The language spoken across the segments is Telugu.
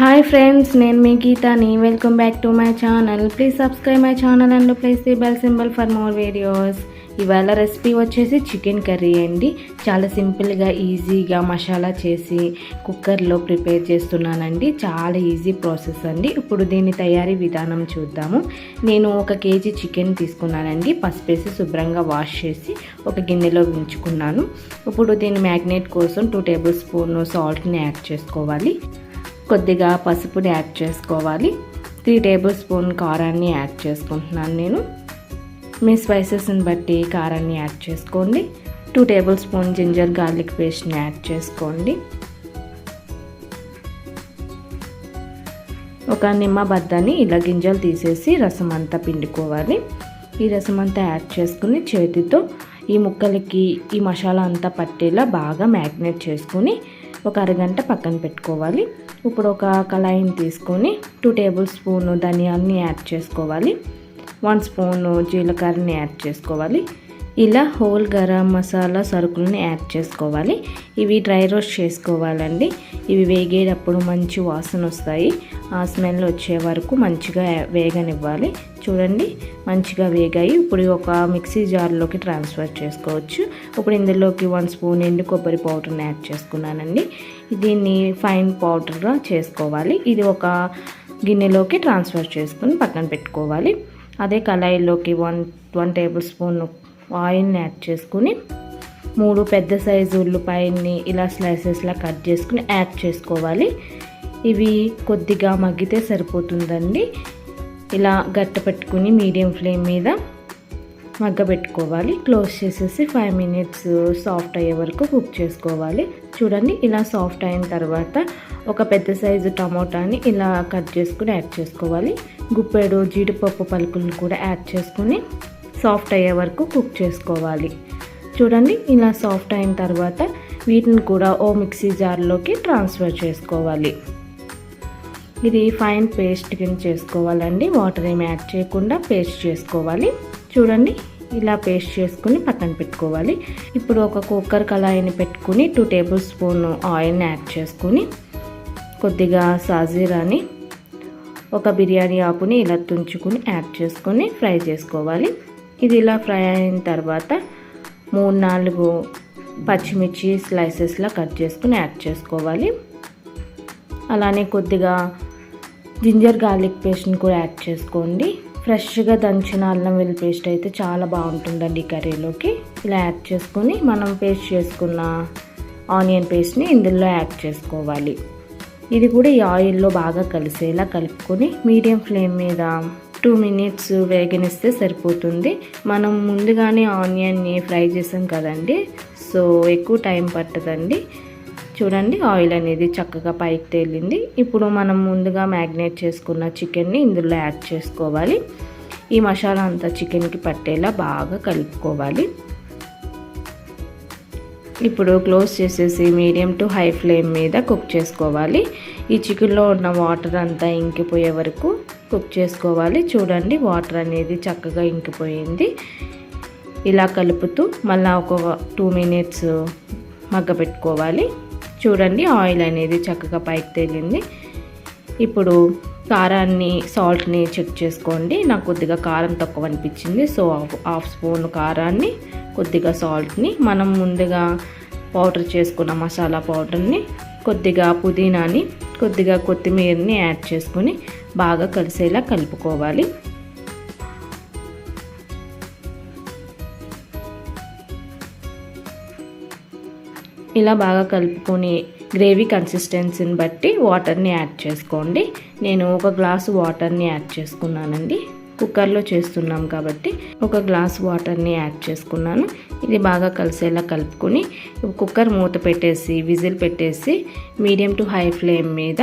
హాయ్ ఫ్రెండ్స్ నేను మీ గీతాని. Welcome back to my channel please subscribe my channel and please the bell symbol for more videos ఇవాళ రెసిపీ వచ్చేసి చికెన్ కర్రీ అండి. చాలా సింపుల్గా ఈజీగా మసాలా చేసి కుక్కర్లో ప్రిపేర్ చేస్తున్నానండి. చాలా ఈజీ ప్రాసెస్ అండి. ఇప్పుడు దీని తయారీ విధానం చూద్దాము. నేను ఒక కేజీ చికెన్ తీసుకున్నానండి. పసుపేసి శుభ్రంగా వాష్ చేసి ఒక గిన్నెలో ఉంచుకున్నాను ఇప్పుడు దీని మ్యాగ్నేట్ కోసం టూ టేబుల్ స్పూన్ సాల్ట్ని యాడ్ చేసుకోవాలి. కొద్దిగా పసుపుని యాడ్ చేసుకోవాలి. త్రీ టేబుల్ స్పూన్ కారాన్ని యాడ్ చేసుకుంటున్నాను నేను. మీ స్పైసెస్ని బట్టి కారాన్ని యాడ్ చేసుకోండి. Two tablespoon ginger garlic పేస్ట్ని యాడ్ చేసుకోండి. ఒక నిమ్మ బద్దని ఇలా గింజలు తీసేసి రసం అంతా పిండుకోవాలి. ఈ రసం అంతా యాడ్ చేసుకుని చేతితో ఈ ముక్కలకి ఈ మసాలా అంతా పట్టేలా బాగా మ్యాగ్నేట్ చేసుకొని ఒక అరగంట పక్కన పెట్టుకోవాలి. ఇప్పుడు ఒక కళాయిని తీసుకొని టూ టేబుల్ స్పూన్ ధనియాల్ని యాడ్ చేసుకోవాలి. వన్ స్పూన్ జీలకర్రని యాడ్ చేసుకోవాలి. ఇలా హోల్ గరం మసాలా సరుకులని యాడ్ చేసుకోవాలి. ఇవి డ్రై రోస్ట్ చేసుకోవాలండి. ఇవి వేగేటప్పుడు మంచి వాసన వస్తాయి. ఆ స్మెల్ వచ్చే వరకు మంచిగా వేగనివ్వాలి. చూడండి మంచిగా వేగాయి. ఇప్పుడు ఒక మిక్సీ జార్లోకి ట్రాన్స్ఫర్ చేసుకోవచ్చు. ఇప్పుడు ఇందులోకి వన్ స్పూన్ ఎండు కొబ్బరి పౌడర్ని యాడ్ చేసుకున్నానండి. దీన్ని ఫైన్ పౌడర్గా చేసుకోవాలి. ఇది ఒక గిన్నెలోకి ట్రాన్స్ఫర్ చేసుకుని పక్కన పెట్టుకోవాలి. అదే కళాయిలోకి వన్ వన్ టేబుల్ స్పూన్ ఆయిల్ని యాడ్ చేసుకుని మూడు పెద్ద సైజు ఉల్లిపాయల్ని ఇలా స్లైసెస్లా కట్ చేసుకుని యాడ్ చేసుకోవాలి. ఇవి కొద్దిగా మగ్గితే సరిపోతుందండి. ఇలా గట్ట పెట్టుకుని మీడియం ఫ్లేమ్ మీద మగ్గబెట్టుకోవాలి. క్లోజ్ చేసేసి ఫైవ్ మినిట్స్ సాఫ్ట్ అయ్యే వరకు కుక్ చేసుకోవాలి. చూడండి ఇలా సాఫ్ట్ అయిన తర్వాత ఒక పెద్ద సైజు టమోటాని ఇలా కట్ చేసుకుని యాడ్ చేసుకోవాలి. గుప్పెడు జీడిపప్పు పలుకులను కూడా యాడ్ చేసుకుని సాఫ్ట్ అయ్యే వరకు కుక్ చేసుకోవాలి. చూడండి ఇలా సాఫ్ట్ అయిన తర్వాత వీటిని కూడా ఓ మిక్సీ జార్లోకి ట్రాన్స్ఫర్ చేసుకోవాలి. ఇది ఫైన్ పేస్ట్ కింద చేసుకోవాలండి. వాటర్ ఏమి యాడ్ చేయకుండా పేస్ట్ చేసుకోవాలి. చూడండి ఇలా పేస్ట్ చేసుకుని పక్కన పెట్టుకోవాలి. ఇప్పుడు ఒక కుక్కర్ కళాయిని పెట్టుకుని టూ టేబుల్ స్పూన్ ఆయిల్ని యాడ్ చేసుకుని కొద్దిగా సాజీరాని ఒక బిర్యానీ ఆకుని ఇలా తుంచుకుని యాడ్ చేసుకొని ఫ్రై చేసుకోవాలి. ఇది ఇలా ఫ్రై అయిన తర్వాత మూడు నాలుగు పచ్చిమిర్చి స్లైసెస్లా కట్ చేసుకుని యాడ్ చేసుకోవాలి. అలానే కొద్దిగా జింజర్ గార్లిక్ పేస్ట్ని కూడా యాడ్ చేసుకోండి. ఫ్రెష్గా దంచిన అల్లం వెల్లి పేస్ట్ అయితే చాలా బాగుంటుందండి కర్రీలోకి. ఇలా యాడ్ చేసుకొని మనం పేస్ట్ చేసుకున్న ఆనియన్ పేస్ట్ని ఇందులో యాడ్ చేసుకోవాలి. ఇది కూడా ఈ ఆయిల్లో బాగా కలిసేలా కలుపుకొని మీడియం ఫ్లేమ్ మీద టూ మినిట్స్ వేగనిస్తే సరిపోతుంది. మనం ముందుగానే ఆనియన్ని ఫ్రై చేసాం కదండి. సో ఎక్కువ టైం పట్టదండి. చూడండి ఆయిల్ అనేది చక్కగా పైకి తేలింది. ఇప్పుడు మనం ముందుగా మ్యాగ్నేట్ చేసుకున్న చికెన్ని ఇందులో యాడ్ చేసుకోవాలి. ఈ మసాలా అంతా చికెన్కి పట్టేలా బాగా కలుపుకోవాలి. ఇప్పుడు క్లోజ్ చేసేసి మీడియం టు హై ఫ్లేమ్ మీద కుక్ చేసుకోవాలి. ఈ చికెన్లో ఉన్న వాటర్ అంతా ఇంకిపోయే వరకు కుక్ చేసుకోవాలి. చూడండి వాటర్ అనేది చక్కగా ఇంకిపోయింది. ఇలా కలుపుతూ మళ్ళీ ఒక టూ మినిట్స్ మగ్గపెట్టుకోవాలి చూడండి ఆయిల్ అనేది చక్కగా పైకి తేలింది. ఇప్పుడు కారాన్ని సాల్ట్ని చెక్ చేసుకోండి. నాకు కొద్దిగా కారం తక్కువ అనిపించింది సో హాఫ్ స్పూన్ కారాన్ని కొద్దిగా సాల్ట్ని. మనం ముందుగా పౌడర్ చేసుకున్న మసాలా పౌడర్ని కొద్దిగా పుదీనాని కొద్దిగా కొత్తిమీరని యాడ్ చేసుకొని బాగా కలిసేలా కలుపుకోవాలి. ఇలా బాగా కలుపుకొని గ్రేవీ కన్సిస్టెన్సీని బట్టి వాటర్ని యాడ్ చేసుకోండి. నేను ఒక గ్లాసు వాటర్ని యాడ్ చేసుకున్నానండి. కుక్కర్లో చేస్తున్నాం కాబట్టి ఒక గ్లాస్ వాటర్ని యాడ్ చేసుకున్నాను. ఇది బాగా కలిసేలా కలుపుకొని కుక్కర్ మూత పెట్టేసి విజిల్ పెట్టేసి మీడియం టు హై ఫ్లేమ్ మీద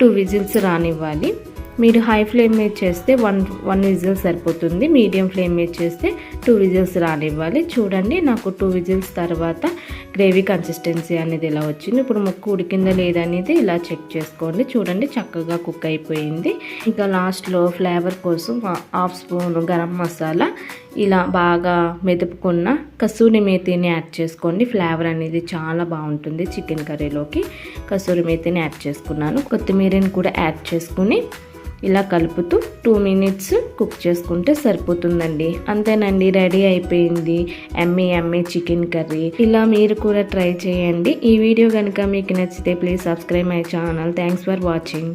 టూ విజిల్స్ రానివ్వాలి. మీరు హై ఫ్లేమ్ మీద చేస్తే వన్ వన్ విజిల్ సరిపోతుంది. మీడియం ఫ్లేమ్ మీద చేస్తే టూ విజిల్స్ రానివ్వాలి. చూడండి నాకు టూ విజిల్స్ తర్వాత గ్రేవీ కన్సిస్టెన్సీ అనేది ఇలా వచ్చింది. ఇప్పుడు ముక్కు ఉడికిందా లేదనేది ఇలా చెక్ చేసుకోండి. చూడండి చక్కగా కుక్ అయిపోయింది. ఇంకా లాస్ట్లో ఫ్లేవర్ కోసం హాఫ్ స్పూన్ గరం మసాలా ఇలా బాగా మెదుపుకున్న కసూరి మేతిని యాడ్ చేసుకోండి. ఫ్లేవర్ అనేది చాలా బాగుంటుంది చికెన్ కర్రీలోకి. కసూరి మేతిని యాడ్ చేసుకున్నాను. కొత్తిమీరని కూడా యాడ్ చేసుకుని ఇలా కలుపుతూ టూ మినిట్స్ కుక్ చేసుకుంటే సరిపోతుందండి. అంతేనండి రెడీ అయిపోయింది. Yummy yummy chicken curry. ఇలా మీరు కూడా ట్రై చేయండి. ఈ వీడియో కనుక మీకు నచ్చితే please subscribe my channel thanks for watching